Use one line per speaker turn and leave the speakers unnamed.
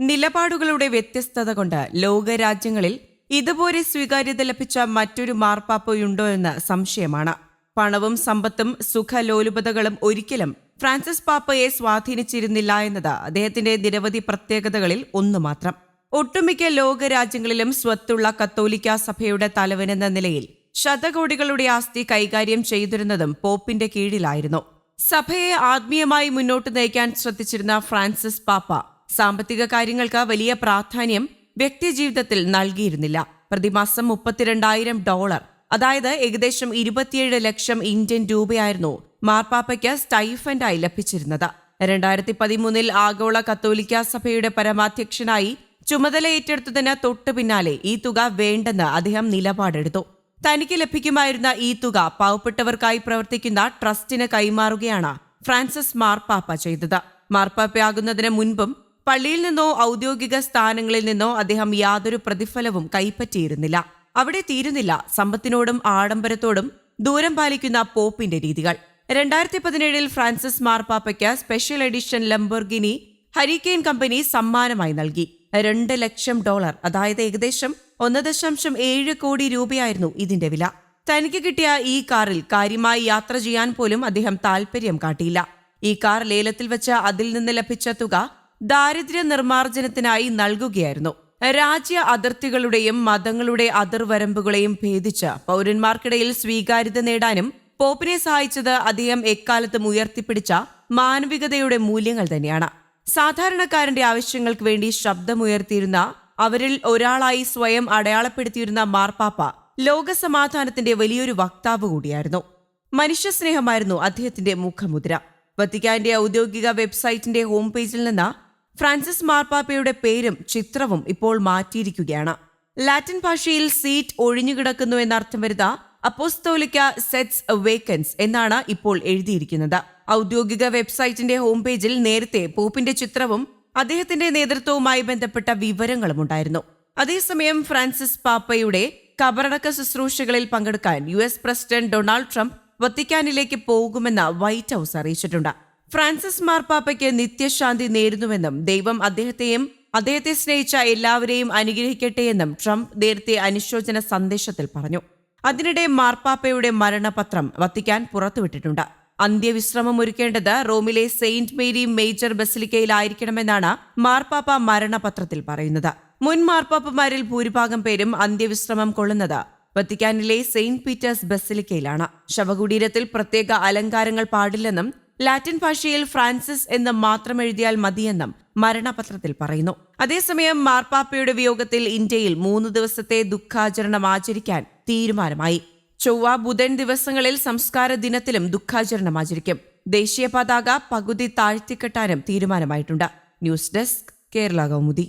നിലപാടുകളുടെ വ്യത്യസ്തത കൊണ്ട് ലോകരാജ്യങ്ങളിൽ ഇതുപോലെ സ്വീകാര്യത ലഭിച്ച മറ്റൊരു മാർപ്പാപ്പയുണ്ടോ എന്ന സംശയമാണ്. പണവും സമ്പത്തും സുഖലോലുപതകളും ഒരിക്കലും ഫ്രാൻസിസ് പാപ്പയെ സ്വാധീനിച്ചിരുന്നില്ല എന്നത് അദ്ദേഹത്തിന്റെ നിരവധി പ്രത്യേകതകളിൽ ഒന്നു മാത്രം. ഒട്ടുമിക്ക ലോകരാജ്യങ്ങളിലും സ്വത്തുള്ള കത്തോലിക്ക സഭയുടെ തലവനെന്ന നിലയിൽ ശതകോടികളുടെ ആസ്തി കൈകാര്യം ചെയ്തിരുന്നതും പോപ്പിന്റെ കീഴിലായിരുന്നു. സഭയെ ആത്മീയമായി മുന്നോട്ട് നയിക്കാൻ ശ്രദ്ധിച്ചിരുന്ന ഫ്രാൻസിസ് പാപ്പ സാമ്പത്തിക കാര്യങ്ങൾക്ക് വലിയ പ്രാധാന്യം വ്യക്തിജീവിതത്തിൽ നൽകിയിരുന്നില്ല. പ്രതിമാസം മുപ്പത്തിരണ്ടായിരം ഡോളർ. അതായത് ഏകദേശം ഇരുപത്തിയേഴ് ലക്ഷം ഇന്ത്യൻ രൂപയായിരുന്നു മാർപ്പാപ്പയ്ക്ക് സ്റ്റൈഫൻഡായി ലഭിച്ചിരുന്നത്. രണ്ടായിരത്തി പതിമൂന്നിൽ ആഗോള കത്തോലിക്ക സഭയുടെ പരമാധ്യക്ഷനായി ചുമതല ഏറ്റെടുത്തതിന് തൊട്ടു പിന്നാലെ ഈ തുക വേണ്ടെന്ന് അദ്ദേഹം നിലപാടെടുത്തു. തനിക്ക് ലഭിക്കുമായിരുന്ന ഈ തുക പാവപ്പെട്ടവർക്കായി പ്രവർത്തിക്കുന്ന ട്രസ്റ്റിന് കൈമാറുകയാണ് ഫ്രാൻസിസ് മാർപ്പാപ്പ ചെയ്തത്. മാർപ്പാപ്പയാകുന്നതിന് മുൻപും പള്ളിയിൽ നിന്നോ ഔദ്യോഗിക സ്ഥാനങ്ങളിൽ നിന്നോ അദ്ദേഹം യാതൊരു പ്രതിഫലവും കൈപ്പറ്റിയിരുന്നില്ല. അവിടെ തീരുന്നില്ല സമ്പത്തിനോടും ആഡംബരത്തോടും ദൂരം പാലിക്കുന്ന പോപ്പിന്റെ രീതികൾ. രണ്ടായിരത്തി പതിനേഴിൽ Francis മാർപ്പാപ്പയ്ക്ക് special edition Lamborghini Huracan company സമ്മാനമായി നൽകി. രണ്ട് ലക്ഷം ഡോളർ അതായത് ഏകദേശം ഒന്ന് ദശാംശം ഏഴ് കോടി രൂപയായിരുന്നു ഇതിന്റെ വില. തനിക്ക് കിട്ടിയ ഈ കാറിൽ കാര്യമായി യാത്ര ചെയ്യാൻ പോലും അദ്ദേഹം താൽപര്യം കാട്ടിയില്ല. ഈ കാർ ലേലത്തിൽ വെച്ച് അതിൽ നിന്ന് ലഭിച്ച തുക ദാരിദ്ര്യ നിർമ്മാർജനത്തിനായി നൽകുകയായിരുന്നു. രാജ്യ അതിർത്തികളുടെയും മതങ്ങളുടെ അതിർവരമ്പുകളെയും ഭേദിച്ച് പൗരന്മാർക്കിടയിൽ സ്വീകാര്യത നേടാനും പോപ്പിനെ സഹായിച്ചത് അദ്ദേഹം എക്കാലത്തും ഉയർത്തിപ്പിടിച്ച മാനവികതയുടെ മൂല്യങ്ങൾ തന്നെയാണ്. സാധാരണക്കാരന്റെ ആവശ്യങ്ങൾക്ക് വേണ്ടി ശബ്ദമുയർത്തിയിരുന്ന അവരിൽ ഒരാളായി സ്വയം അടയാളപ്പെടുത്തിയിരുന്ന മാർപ്പാപ്പ ലോകസമാധാനത്തിന്റെ വലിയൊരു വക്താവ് കൂടിയായിരുന്നു. മനുഷ്യസ്നേഹമായിരുന്നു അദ്ദേഹത്തിന്റെ മുഖമുദ്ര. വത്തിക്കാന്റെ ഔദ്യോഗിക വെബ്സൈറ്റിന്റെ ഹോം പേജിൽ നിന്ന് ഫ്രാൻസിസ് മാർപ്പാപ്പയുടെ പേരും ചിത്രവും ഇപ്പോൾ മാറ്റിയിരിക്കുകയാണ്. ലാറ്റിൻ ഭാഷയിൽ സീറ്റ് ഒഴിഞ്ഞുകിടക്കുന്നു എന്നർത്ഥം വരുന്ന അപ്പോസ്തോലിക്ക സെറ്റ്സ് വേക്കൻസ് എന്നാണ് ഇപ്പോൾ എഴുതിയിരിക്കുന്നത്. ഔദ്യോഗിക വെബ്സൈറ്റിന്റെ ഹോം പേജിൽ നേരത്തെ പോപ്പിന്റെ ചിത്രവും അദ്ദേഹത്തിന്റെ നേതൃത്വവുമായി ബന്ധപ്പെട്ട വിവരങ്ങളും ഉണ്ടായിരുന്നു. അതേസമയം ഫ്രാൻസിസ് പാപ്പയുടെ കബറടക്ക ശുശ്രൂഷകളിൽ പങ്കെടുക്കാൻ U S president Donald Trump വത്തിക്കാനിലേക്ക് പോകുമെന്ന് വൈറ്റ് ഹൌസ് അറിയിച്ചിട്ടുണ്ട്. ഫ്രാൻസിസ് മാർപ്പാപ്പയ്ക്ക് നിത്യശാന്തി നേരുന്നുവെന്നും ദൈവം അദ്ദേഹത്തെയും അദ്ദേഹത്തെ സ്നേഹിച്ച എല്ലാവരെയും അനുഗ്രഹിക്കട്ടെയെന്നും ട്രംപ് നേരത്തെ അനുശോചന സന്ദേശത്തിൽ പറഞ്ഞു. അതിനിടെ മാർപ്പാപ്പയുടെ മരണപത്രം വത്തിക്കാൻ പുറത്തുവിട്ടിട്ടുണ്ട്. അന്ത്യവിശ്രമം ഒരുക്കേണ്ടത് റോമിലെ സെയിന്റ് മേരി മേജർ ബസിലിക്കയിലായിരിക്കണമെന്നാണ് മാർപ്പാപ്പ മരണപത്രത്തിൽ പറയുന്നത്. മുൻ മാർപ്പാപ്പമാരിൽ ഭൂരിഭാഗം പേരും അന്ത്യവിശ്രമം കൊള്ളുന്നത് വത്തിക്കാനിലെ സെയിന്റ് പീറ്റേഴ്സ് ബസിലിക്കയിലാണ്. ശവകുടീരത്തിൽ പ്രത്യേക അലങ്കാരങ്ങൾ പാടില്ലെന്നും ലാറ്റിൻ ഭാഷയിൽ ഫ്രാൻസിസ് എന്ന് മാത്രം എഴുതിയാൽ മതിയെന്നും മരണപത്രത്തിൽ പറയുന്നു. അതേസമയം മാർപ്പാപ്പയുടെ വിയോഗത്തിൽ ഇന്ത്യയിൽ മൂന്ന് ദിവസത്തെ ദുഃഖാചരണം ആചരിക്കാൻ തീരുമാനമായി. ചൊവ്വ ബുധൻ ദിവസങ്ങളിൽ സംസ്കാര ദിനത്തിലും ദുഃഖാചരണം ആചരിക്കും. ദേശീയ പതാക പകുതി താഴ്ത്തിക്കെട്ടാനും തീരുമാനമായിട്ടുണ്ട്. News desk Kerala Kaumudi.